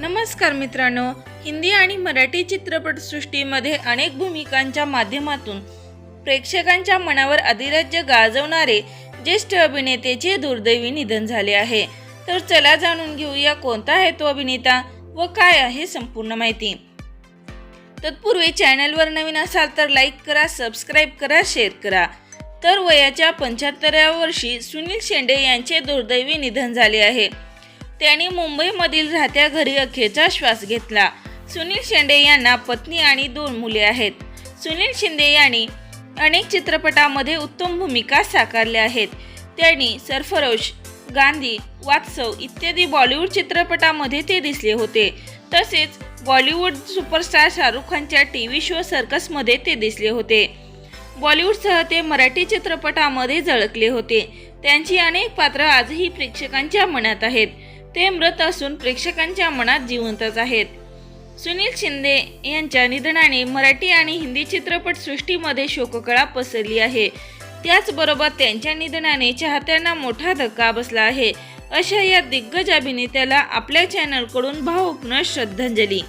नमस्कार मित्रांनो हिंदी आणि मराठी चित्रपटसृष्टीमध्ये अनेक भूमिकांच्या माध्यमातून प्रेक्षकांच्या मनावर अधिराज्य गाजवणारे ज्येष्ठ अभिनेतेचे दुर्दैवी निधन झाले आहे. तर चला जाणून घेऊया कोणता आहे तो अभिनेता व काय आहे संपूर्ण माहिती. तत्पूर्वी चॅनलवर नवीन असाल तर लाईक करा सबस्क्राईब करा शेअर करा. तर वयाच्या पंच्याहत्तराव्या वर्षी सुनील शेंडे यांचे दुर्दैवी निधन झाले आहे. त्यांनी मुंबईमधील राहत्या घरी अखेरचा श्वास घेतला. सुनील शेंडे यांना पत्नी आणि दोन मुले आहेत. सुनील शिंदे यांनी अनेक चित्रपटामध्ये उत्तम भूमिका साकारल्या आहेत. त्यांनी सरफरोश गांधी वात्सव इत्यादी बॉलिवूड चित्रपटामध्ये ते दिसले होते. तसेच बॉलिवूड सुपरस्टार शाहरुख खानच्या टी व्ही शो सर्कसमध्ये ते दिसले होते. बॉलिवूडसह ते मराठी चित्रपटामध्ये झळकले होते. त्यांची अनेक पात्र आजही प्रेक्षकांच्या मनात आहेत. ते मृत असून प्रेक्षकांच्या मनात जिवंतच आहेत. सुनील शिंदे यांच्या निधनाने मराठी आणि हिंदी चित्रपटसृष्टीमध्ये शोककळा पसरली आहे. त्याचबरोबर त्यांच्या निधनाने चाहत्यांना मोठा धक्का बसला आहे. अशा या दिग्गज अभिनेत्याला आपल्या चॅनलकडून भावपूर्ण श्रद्धांजली.